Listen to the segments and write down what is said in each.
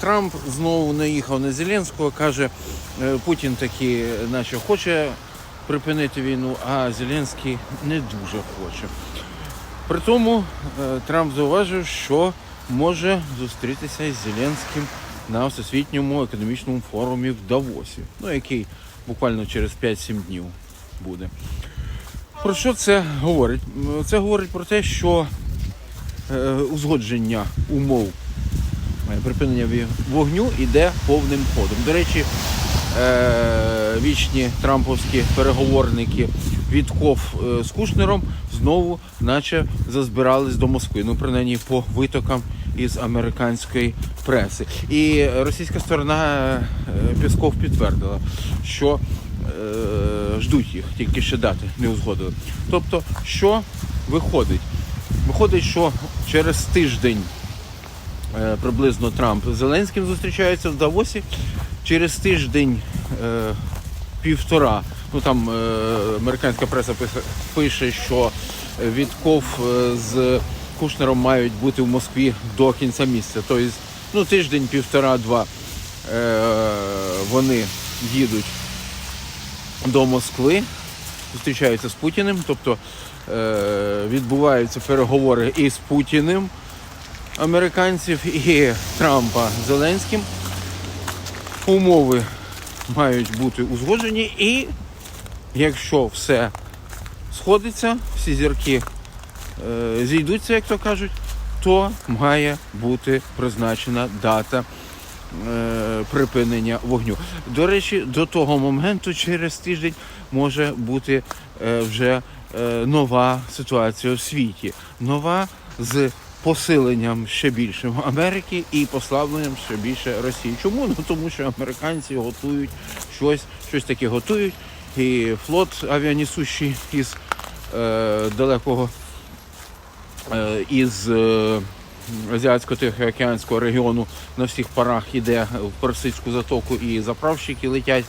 Трамп знову наїхав на Зеленського, каже, е, Путін таки наче хоче припинити війну, а Зеленський не дуже хоче. При тому е, Трамп зауважив, що може зустрітися із Зеленським на Всесвітньому економічному форумі в Давосі, ну, який буквально через 5-7 днів буде. Про що це говорить? Це говорить про те, що е, узгодження умов припинення вогню йде повним ходом. До речі, е, вічні трамповські переговорники Вітков е, з Кушнером знову наче зазбирались до Москви. Ну, принаймні по витокам із американської преси. І російська сторона е, Пісков підтвердила, що ждуть їх, тільки ще дати не узгодили. Тобто, що виходить? Виходить, що через тиждень приблизно Трамп з Зеленським зустрічаються в Давосі. Через тиждень е, півтора. Ну там е, американська преса пише, що Вітков е, з Кушнером мають бути в Москві до кінця місяця. Тобто, ну тиждень, півтора-два е, вони їдуть до Москви, зустрічаються з Путіним, тобто е, відбуваються переговори із Путіним американців і Трампа Зеленським. Умови мають бути узгоджені, і якщо все сходиться, всі зірки е, зійдуться, як то кажуть, то має бути призначена дата е, припинення вогню. До речі, до того моменту, через тиждень, може бути е, вже е, нова ситуація у світі. Нова з посиленням ще більшим Америки і послабленням ще більше Росії. Чому? Ну тому що американці готують щось, щось таке готують. І флот авіанесущий із е, далекого е, із е, Азіатсько-Тихоокеанського регіону на всіх парах іде в Персидську затоку і заправщики летять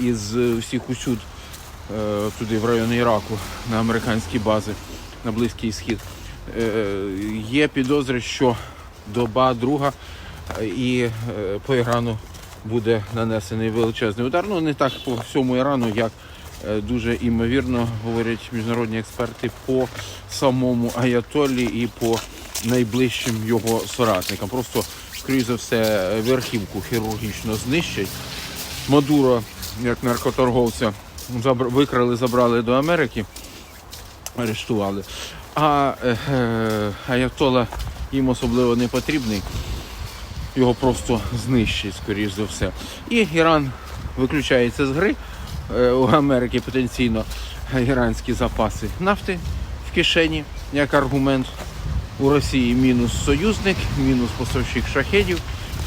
із е, всіх усюд е, туди в район Іраку на американські бази на Близький Схід. Е, Є підозри, що доба друга е, і е, по Ірану буде нанесений величезний удар. Ну не так по всьому Ірану, як дуже імовірно говорять міжнародні експерти по самому Аятолі і по найближчим його соратникам. Просто, скоріш за все, верхівку хірургічно знищать. Мадуро, як наркоторговця, викрали, забрали до Америки, арештували. А е, Аятола їм особливо не потрібний. Його просто знищить, скоріш за все. І Іран виключається з гри. Е, У Америки потенційно іранські запаси нафти в кишені як аргумент. У Росії мінус союзник, мінус поставщик шахедів,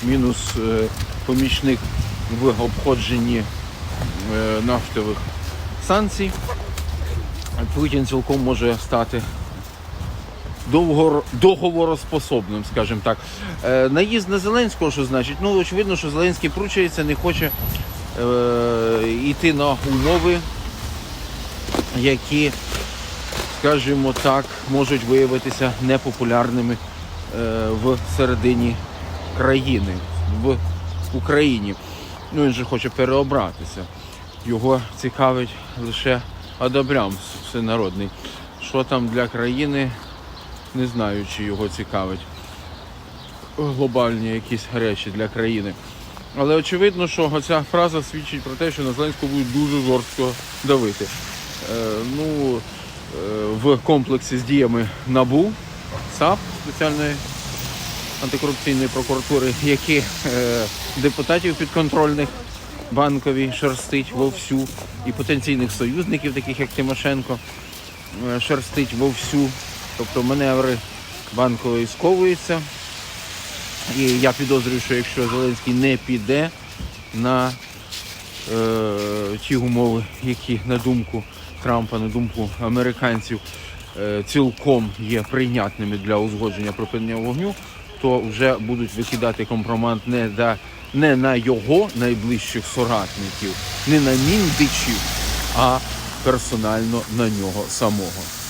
мінус е, помічник в обходженні е, нафтових санкцій. Путін цілком може стати договороспособним, скажімо так. Е, наїзд на Зеленського, що значить? Ну, очевидно, що Зеленський пручається, не хоче е, йти на умови, які, скажімо так, можуть виявитися непопулярними е, в середині країни, в Україні. Ну, він же хоче переобратися. Його цікавить лише Адабрям всенародний. Що там для країни, не знаю, чи його цікавить. Глобальні якісь речі для країни. Але очевидно, що ця фраза свідчить про те, що на Зеленського будуть дуже жорстко давити. Е, ну, е, в комплексі з діями НАБУ, САП спеціальної антикорупційної прокуратури, які е, депутатів підконтрольних банковій шерстить вовсю, і потенційних союзників, таких як Тимошенко, е, шерстить вовсю. Тобто маневри банкової сковуються. І я підозрюю, що якщо Зеленський не піде на е, ті умови, які на думку Трампа, на думку американців, е, цілком є прийнятними для узгодження припинення вогню, то вже будуть викидати компромат не, да, не на його найближчих соратників, не на міндичів, а персонально на нього самого.